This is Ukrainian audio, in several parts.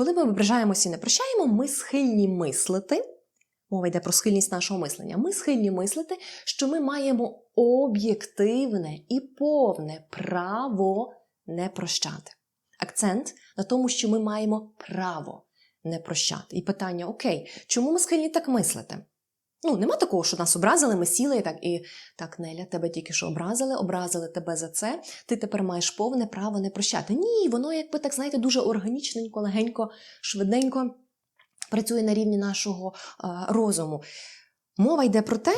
Коли ми ображаємося і не прощаємо, ми схильні мислити. Мова йде про схильність нашого мислення. Ми схильні мислити, що ми маємо об'єктивне і повне право не прощати. Акцент на тому, що ми маємо право не прощати. І питання: окей, чому ми схильні так мислити? Ну, нема такого, що нас образили, ми сіли і так, і так, Неля, тебе тільки що образили, образили тебе за це, ти тепер маєш повне право не прощати. Ні, воно, якби так, знаєте, дуже органічненько, легенько, швиденько працює на рівні нашого е, розуму. Мова йде про те,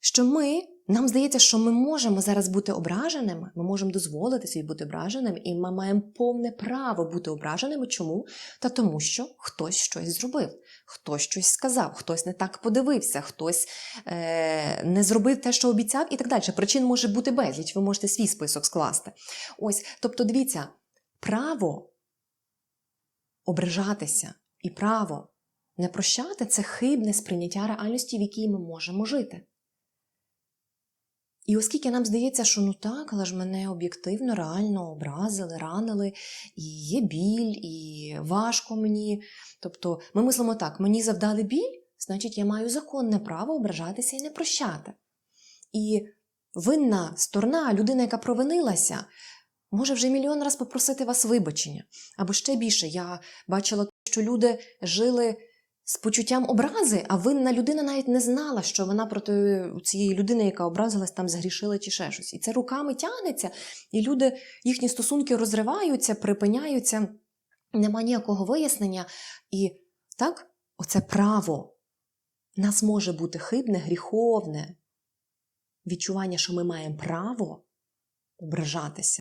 що ми, нам здається, що ми можемо зараз бути ображеними, ми можемо дозволити собі бути ображеними, і ми маємо повне право бути ображеними. Чому? Та тому, що хтось щось зробив, хтось щось сказав, хтось не так подивився, хтось е, не зробив те, що обіцяв, і так далі. Причин може бути безліч, ви можете свій список скласти. Ось, тобто, дивіться, право ображатися і право не прощати це хибне сприйняття реальності, в якій ми можемо жити. І оскільки нам здається, що ну так, але ж мене об'єктивно, реально образили, ранили, і є біль, і важко мені. Тобто ми мислимо так: мені завдали біль, значить, я маю законне право ображатися і не прощати. І винна сторона, людина, яка провинилася, може вже мільйон раз попросити вас вибачення. Або ще більше, я бачила, що люди жили з почуттям образи, а винна людина навіть не знала, що вона проти цієї людини, яка образилась, там згрішила чи ще щось. І це руками тягнеться, і люди, їхні стосунки розриваються, припиняються, нема ніякого вияснення. І так, оце право нас може бути хибне, гріховне відчування, що ми маємо право ображатися.